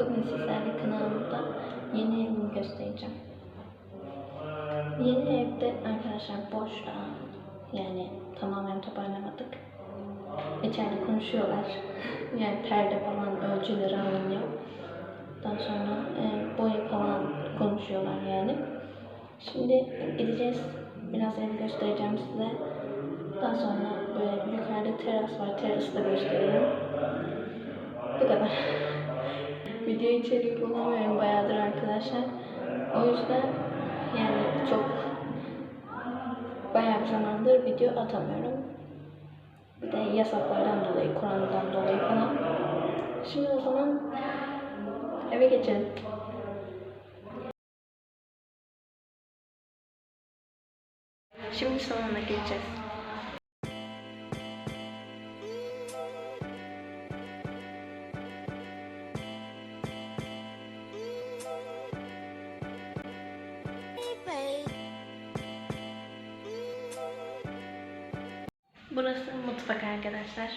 Bugün sizlerle kanalımda yeni evimi göstereceğim. Yeni evde arkadaşlar boşta. Yani tamamen toparlamadık. İçeride konuşuyorlar. Yani perde falan ölçüleri alınıyor. Daha sonra e, boya falan konuşuyorlar yani. Şimdi gideceğiz. Biraz evi göstereceğim size. Daha sonra böyle yukarıda teras var. Terası da göstereyim. Bu kadar. Video içerik bulamıyorum bayağıdır arkadaşlar. O yüzden yani çok bayağı bir zamandır video atamıyorum. Bir de yasaklardan dolayı, Kur'an'dan dolayı falan. Şimdi o zaman eve geçelim. Şimdi salona geçeceğiz. Burası mutfak arkadaşlar.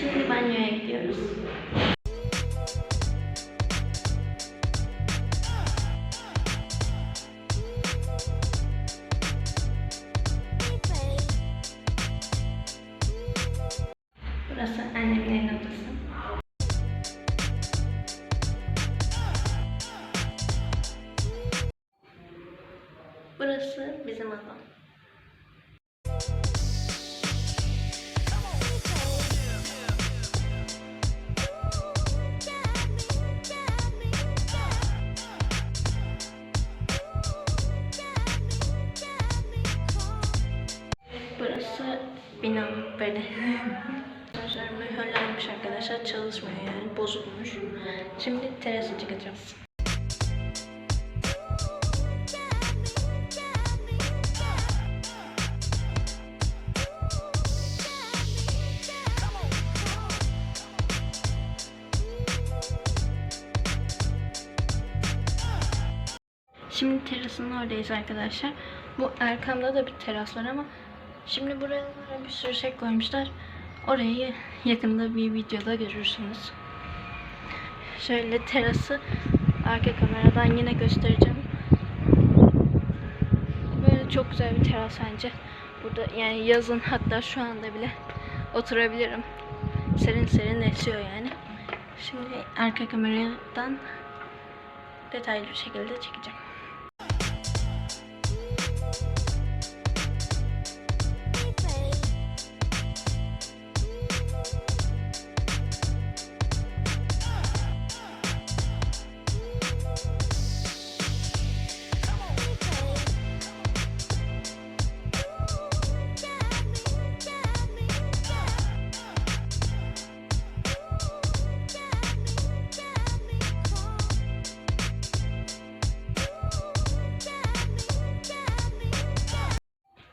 Şimdi banyoya gidiyoruz. Burası bizim adam. Burası bina böyle. Mühürlenmiş arkadaşlar çalışmıyor yani bozulmuş. Şimdi terasa çıkacağız. Şimdi terasın oradayız arkadaşlar. Bu arkamda da bir teras var ama şimdi buralara bir sürü şey koymuşlar. Orayı yakında bir videoda görürsünüz. Şöyle terası arka kameradan yine göstereceğim. Böyle çok güzel bir teras bence. Burada yani yazın hatta şu anda bile oturabilirim. Serin serin esiyor yani. Şimdi arka kameradan detaylı bir şekilde çekeceğim.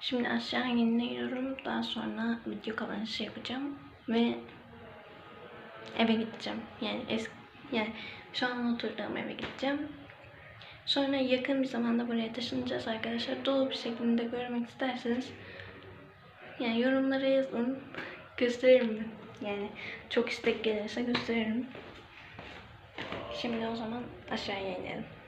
Şimdi aşağı iniyorum. Daha sonra video kapanışı yapacağım ve eve gideceğim. Yani eski yani şu an oturduğum eve gideceğim. Sonra yakın bir zamanda buraya taşınacağız arkadaşlar. Dolu bir şekilde görmek isterseniz yani yorumlara yazın. Gösteririm. Yani çok istek gelirse gösteririm. Şimdi o zaman aşağıya inelim.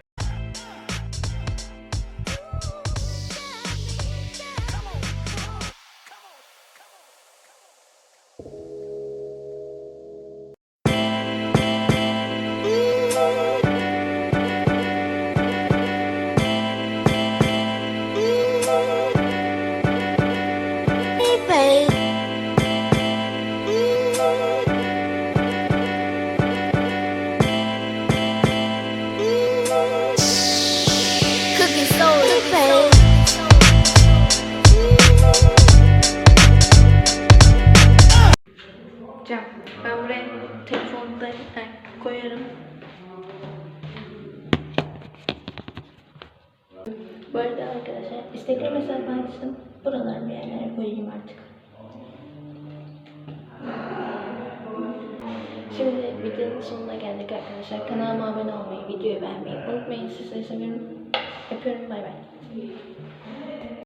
Bu arada arkadaşlar Instagram hesabı açtım. Buralara bir yerlere koyayım artık. Şimdi videonun sonuna geldik arkadaşlar. Kanalıma abone olmayı, videoyu beğenmeyi unutmayın. Sizleri seviyorum. Öpüyorum. Bay bay.